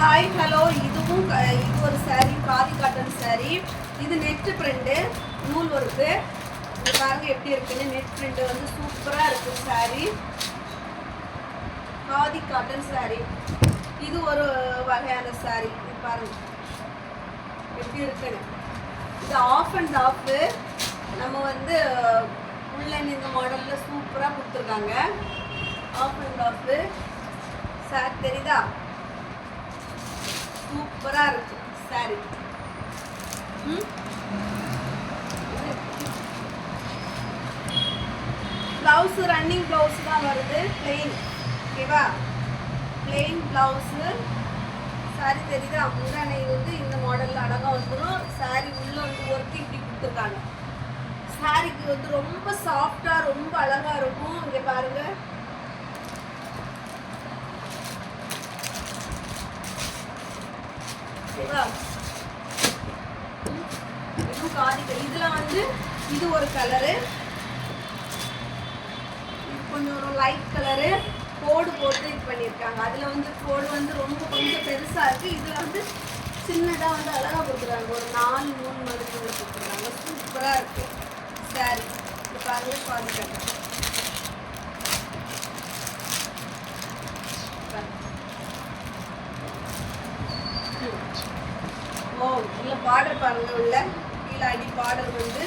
Hi hello இதுவும் க- இது ஒரு saree காதி காட்டன் saree. இது நெட் பிரிண்ட் நூல் ஒர்க்கு இது பாருங்க எப்படி இருக்குன்னு. நெட் பிரிண்ட் வந்து சூப்பராக இருக்கு saree. Khadi cotton saree. இது ஒரு வகையான saree. இது பாருங்க. எப்படி இருக்குன்னு. இது ஆஃப் அண்ட் ஆஃப் நம்ம வந்து உள்ள இந்த மாடலில் சூப்பராக கொடுத்துருக்காங்க. ஆஃப் அண்ட் ஆஃப் சார் தெரியுதா? சூப்பராக இருக்கு. சாரி பிளவுஸ் ரன்னிங் பிளவுஸ் தான் வருது. பிளெயின் ஓகேவா பிளெயின் பிளவுஸு சாரி தெரியுதா? முந்தானை வந்து இந்த மாடலில் அழகாக வந்துடும் சாரி உள்ளே வந்து ஒர்க் இப்படி கொடுத்துருக்காங்க. சாரிக்கு வந்து ரொம்ப சாஃப்டாக ரொம்ப அழகாக இருக்கும். இங்கே பாருங்கள் ஓகேவா இதுவும் காதிக்கு இதுல வந்து இது ஒரு கலரு இது கொஞ்சம் ஒரு லைட் கலரு கோடு போட்டு இது பண்ணியிருக்காங்க. அதில் வந்து கோடு வந்து ரொம்ப கொஞ்சம் பெருசாக இருக்குது இதில் வந்து சின்னதாக வந்து அழகாக கொடுக்குறாங்க. ஒரு நாலு மூணு மாதிரி கொடுத்துருக்காங்க. சூப்பராக இருக்குது சாரி இது பாருங்க சுவாதி பார்டர் பாருங்க உள்ள கீழே அடி பார்டர் வந்து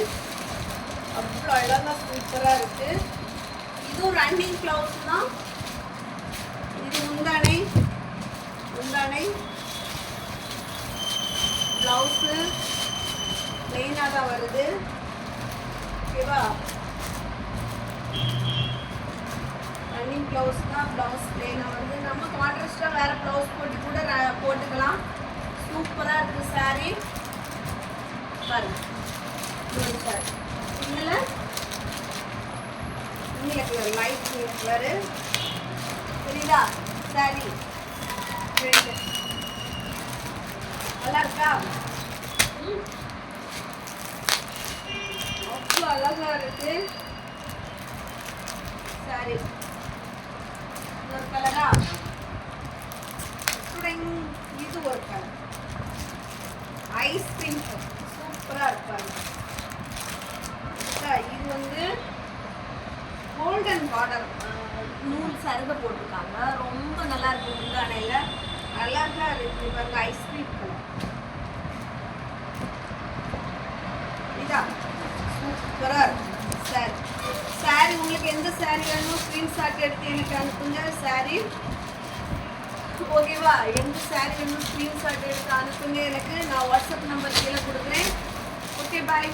அவ்வளோ அழகாக சூப்பராக இருக்கு. இதுவும் ரன்னிங் ப்ளவுஸ் தான். இது முந்தானை முந்தானை. ப்ளவுஸு மெயினாக தான் வருது. ஓகேவா ரன்னிங் ப்ளவுஸ் தான் ப்ளவுஸ் பிளெயினாக வருது. நம்ம கான்ட்ராஸ்டாக வேறு ப்ளவுஸ் போட்டு கூட போட்டுக்கலாம். சூப்பராக இருக்குது சார் பாருங்க இன்னொரு சாரி இதில் நீல கலர் லைட் நீல கலரு. புரியுதா? சரி. ரெண்டு. நல்லா இருக்கா? அவ்வளோ அழகா இருக்கு. சரி. ஒரு கலரா இது ஒரு கலர் ஐஸ்கிரீம் சூப்பராக இருப்பாங்க அக்கா, இது வந்து கோல்டன் பார்டர் நூல் சருக போட்டிருக்காங்க. ரொம்ப நல்லா இருக்கு முந்தானையில். அழகா இருக்கு. பாருங்க ஐஸ்கிரீம் இதா சூப்பராக இருக்கு. சாரி சாரி உங்களுக்கு எந்த சாரி வேணும் ஸ்க்ரீன்ஷாட் எடுத்து எனக்கு அனுப்புங்க. சாரி ஓகேவா எந்த சாரி வேணும் ஸ்க்ரீன்ஷாட் எடுத்து அனுப்புங்க எனக்கு. நான் வாட்ஸ்அப் நம்பர் கீழே கொடுக்குறேன். Okay bye